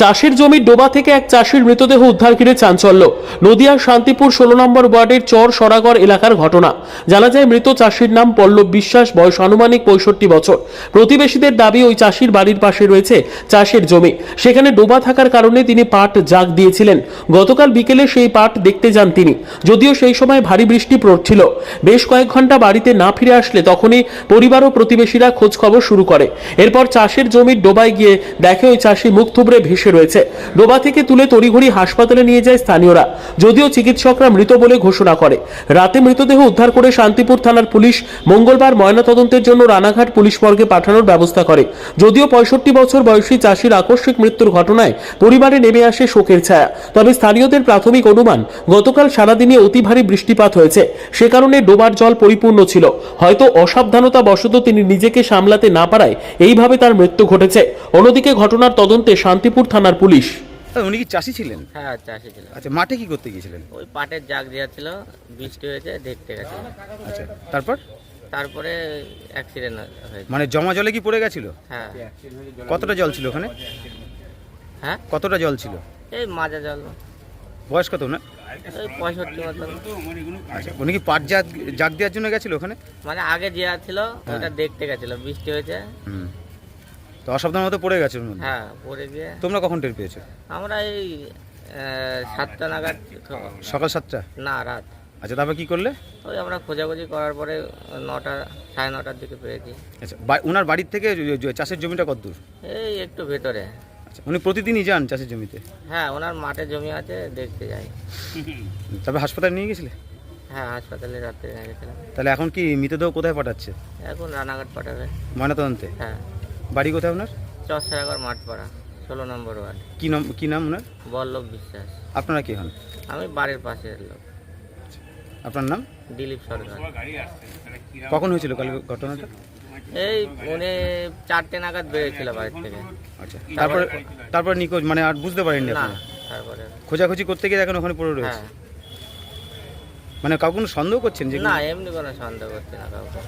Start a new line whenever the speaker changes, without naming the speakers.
চাষের জমির ডোবা থেকে এক চাষির মৃতদেহ উদ্ধার ঘিরে চাঞ্চল্য। নদিয়ার শান্তিপুর ষোলো নম্বর ওয়ার্ডের চর সরাগড় এলাকার ঘটনা। জানা যায়, মৃত চাষির নাম পল্লব বিশ্বাস, বয়স আনুমানিক পঁয়ষট্টি বছর। প্রতিবেশীদের দাবি, ওই চাষির বাড়ির পাশে রয়েছে চাষের জমি। সেখানে ডোবা থাকার কারণে তিনি পাট জাগ দিয়েছিলেন। গতকাল বিকেলে সেই পাট দেখতে যান তিনি। যদিও সেই সময় ভারী বৃষ্টি পড়ছিল। বেশ কয়েক ঘণ্টা বাড়িতে না ফিরে আসলে তখনই পরিবার ও প্রতিবেশীরা খোঁজখবর শুরু করে। এরপর চাষের জমির ডোবায় গিয়ে দেখে ওই চাষি মুখ থুবড়ে ভেসে রয়েছে। ডোবা থেকে তুলে তড়িঘড়ি হাসপাতালে নিয়ে যায় স্থানীয়রা। যদিও চিকিৎসকরা মৃত বলে ঘোষণা করে। রাতে মৃতদেহ উদ্ধার করে শান্তিপুর থানার পুলিশ মঙ্গলবার ময়নাতদন্তের জন্য রানাঘাট পুলিশ মর্গে পাঠানোর ব্যবস্থা করে। যদিও পঁয়ষট্টি বছর বয়সী চাষির আকস্মিক মৃত্যুর ঘটনায় পরিবারে নেমে আসে শোকের ছায়া। তবে স্থানীয়দের প্রাথমিক অনুমান, গতকাল সারাদিনে অতি ভারী বৃষ্টিপাত হয়েছে। সে কারণে ডোবার জল পরিপূর্ণ ছিল। হয়তো অসাবধানতা বশত তিনি নিজেকে সামলাতে না পারায় এইভাবে তার মৃত্যু ঘটেছে। অন্যদিকে ঘটনার তদন্তে শান্তিপুর থানার পুলিশ।
তা উনি কি চাষি ছিলেন?
হ্যাঁ চাষি ছিল
আচ্ছা মাঠে কি করতে গিয়েছিলেন?
ওই পাটের জাগ দেওয়া ছিল বৃষ্টি হয়েছে দেখতে গেছে।
আচ্ছা তারপর?
তারপরে অ্যাক্সিডেন্ট হয়েছে।
মানে জমা জলে কি পড়ে গেছিল?
হ্যাঁ।
কতটা জল ছিল ওখানে?
হ্যাঁ?
কতটা জল ছিল?
এই মাজা জল।
বয়স কত না আচ্ছা উনি কি পাট জাগ জাগ দেওয়ার জন্য গেছিল ওখানে?
মানে আগে দেওয়া ছিল ওটা দেখতে গেছিল বৃষ্টি হয়েছে।
হুম। তো অসাবধান মতো পড়ে গেছে
হ্যাঁ পড়ে গিয়ে।
তোমরা কখন টের পেয়েছ?
আমরা এই সাতটা নাগাদ
সকাল সাতটা?
না রাত।
আচ্ছা তারপর কি করলে?
ওই আমরা খোঁজাখুঁজি করার পরে নটা সাড়ে নটার দিকে পেয়েছি
আচ্ছা ওনার বাড়ির থেকে চাষের জমিটা কত দূর?
এই একটু ভেতরে।
আচ্ছা উনি প্রতিদিনই যান চাষের জমিতে?
হ্যাঁ ওনার মাঠে জমি আছে দেখতে যাই।
তবে হাসপাতালে নিয়ে গেছিলে?
হ্যাঁ হাসপাতালে রাত্রে নিয়ে গেছিলাম।
তাহলে এখন কি মৃতদেহ কোথায় পাঠাচ্ছে?
এখন রানাঘাট পাঠাবে।
ময়নাতদন্তে?
হ্যাঁ।
বাড়ি কোথায় ওনার?
চরসাগর মাঠ পাড়া ষোলো নম্বর ওয়ার্ড।
কি নাম কি নাম ওনার?
বল্লভ বিশ্বাস।
আপনারা কি হন?
আমি বাড়ির পাশের লোক।
আপনার নাম?
দিলীপ সরকার।
কখন হয়েছিল কাল ঘটনাটা?
এই উনি চারটে নাগাদ বেরিয়েছিল বাড়ির থেকে।
আচ্ছা তারপরে তারপরে নিখোঁজ মানে আর বুঝতে পারেননি
না তারপরে।
খোঁজাখুঁজি করতে গিয়ে দেখেন ওখানে পড়ে রয়েছে?
হ্যাঁ।
মানে কাউকে কোনো সন্দেহ করছেন যে
না এমনি কোনো সন্দেহ করছে না কাউকে।